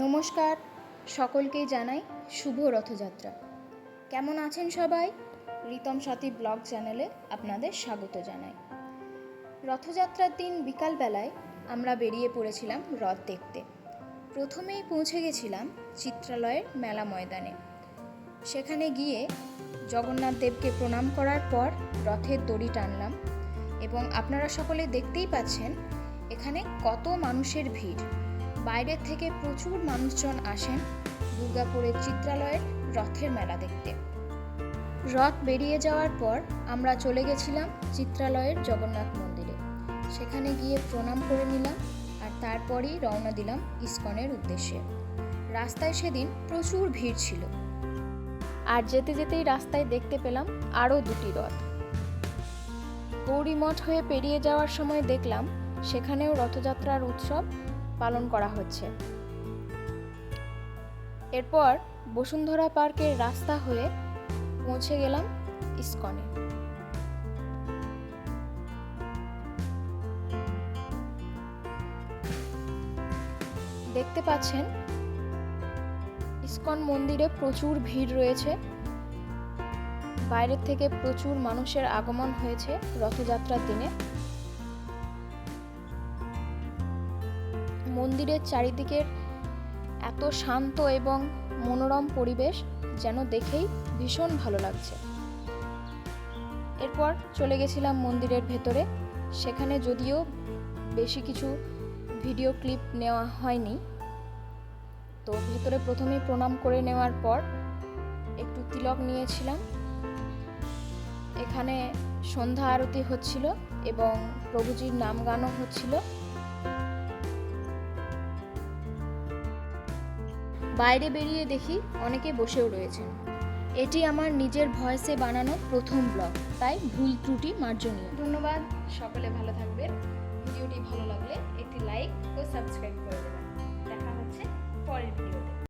নমস্কার, সকলকেই জানাই শুভ রথযাত্রা। কেমন আছেন সবাই? রিতম সাথী ব্লগ চ্যানেলে আপনাদের স্বাগত জানাই। রথযাত্রার দিন বিকালবেলায় আমরা বেরিয়ে পড়েছিলাম রথ দেখতে। প্রথমেই পৌঁছে গেছিলাম চিত্রালয়ের মেলা ময়দানে। সেখানে গিয়ে জগন্নাথ দেবকে প্রণাম করার পর রথের দড়ি টানলাম এবং আপনারা সকলে দেখতেই পাচ্ছেন এখানে কত মানুষের ভিড়। বাইরের থেকে প্রচুর মানুষজন আসেন দুর্গাপুরের চিত্রালয়ের রথের মেলা দেখতে। রথ বেরিয়ে যাওয়ার পর আমরা চলে গেছিলাম চিত্রালয়ের জগন্নাথ মন্দিরে। সেখানে গিয়ে প্রণাম করে নিলাম আর তারপরই রওনা দিলাম ইস্কনের উদ্দেশ্যে। রাস্তায় সেদিন প্রচুর ভিড় ছিল। আর যেতে যেতেই রাস্তায় দেখতে পেলাম আরও দুটি রথ। গৌরীমঠ হয়ে পেরিয়ে যাওয়ার সময় দেখলাম সেখানেও রথযাত্রার উৎসব পালন করা হচ্ছে। এরপর বসুন্ধরা পার্কের রাস্তা হয়ে পৌঁছে গেলাম ইস্কনে। দেখতে পাচ্ছেন, ইস্কন মন্দিরে প্রচুর ভিড় রয়েছে। বাইরের থেকে প্রচুর মানুষের আগমন হয়েছে রথযাত্রার দিনে। মন্দিরের চারিদিকের এত শান্ত এবং মনোরম পরিবেশ যেন দেখেই ভীষণ ভালো লাগছে। এরপর চলে গেছিলাম মন্দিরের ভেতরে। সেখানে যদিও বেশি কিছু ভিডিও ক্লিপ নেওয়া হয়নি। তো ভেতরে প্রথমেই প্রণাম করে নেওয়ার পর একটু তিলক নিয়েছিলাম। এখানে সন্ধ্যা আরতি হচ্ছিল এবং প্রভুজির নাম গানও হচ্ছিল। বাইরে বেরিয়ে দেখি অনেকে বসেও রয়েছেন। এটি আমার নিজের ভয়েসে বানানো প্রথম ব্লগ, তাই ভুল ত্রুটি মার্জনীয়। ধন্যবাদ, সকলে ভালো থাকবেন। ভিডিওটি ভালো লাগলে একটি লাইক ও সাবস্ক্রাইব